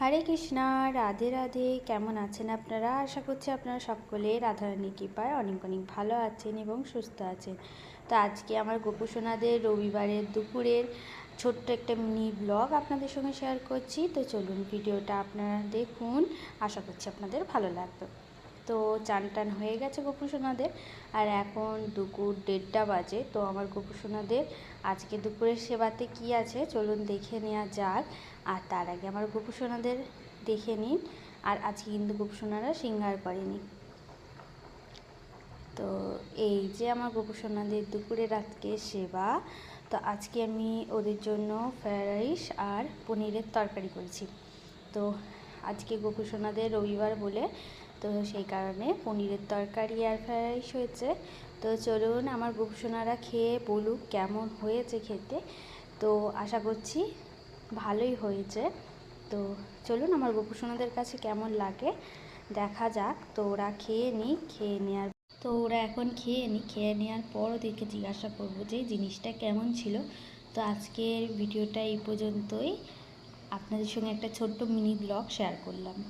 হরে কৃষ্ণা, রাধে রাধে। কেমন আছেন আপনারা? আশা করছি আপনারা সকলে রাধারানী কৃপায় অনেক অনেক ভালো আছেন এবং সুস্থ আছেন। তো আজকে আমার গোপুসোনাদের রবিবারের দুপুরের ছোট্ট একটা মিনি ব্লগ আপনাদের সঙ্গে শেয়ার করছি। তো চলুন ভিডিওটা আপনারা দেখুন। আশা করছি আপনাদের ভালো লাগবে। তো চান টান হয়ে গেছে গোপুসোনাদের আর এখন দুপুর দেড়টা বাজে, তো আমার গোপুসোনাদের আজকে দুপুরের সেবাতে কি আছে চলুন দেখে নেওয়া যাক। আর তার আগে আমার গোপুসোনাদের দেখে নিন। আর আজকে কিন্তু গোপুসোনারা সিঙ্গার করেনি। তো এই যে আমার গোপুসোনাদের দুপুরে রাতকে সেবা, তো আজকে আমি ওদের জন্য ফ্রায়েড রাইস আর পনিরের তরকারি করেছি। তো আজকে গোপুসোনাদের রবিবার বলে তো সেই কারণে পনিরের তরকারি আর ফ্রায়েড রাইস হয়েছে। তো চলুন আমার গোপুসোনারা খেয়ে বলুক কেমন হয়েছে খেতে। তো আশা করছি ভালোই হয়েছে। তো চলুন আমার গোপুসোনাদের কাছে কেমন লাগে দেখা যাক। তো ওরা খেয়ে নিই খেয়ে নেওয়ার তো ওরা এখন খেয়ে নিই খেয়ে নেওয়ার পর ওদেরকে জিজ্ঞাসা করব যে জিনিসটা কেমন ছিল। তো আজকের ভিডিওটা এই পর্যন্তই। আপনাদের সঙ্গে একটা ছোট্ট মিনি ব্লগ শেয়ার করলাম।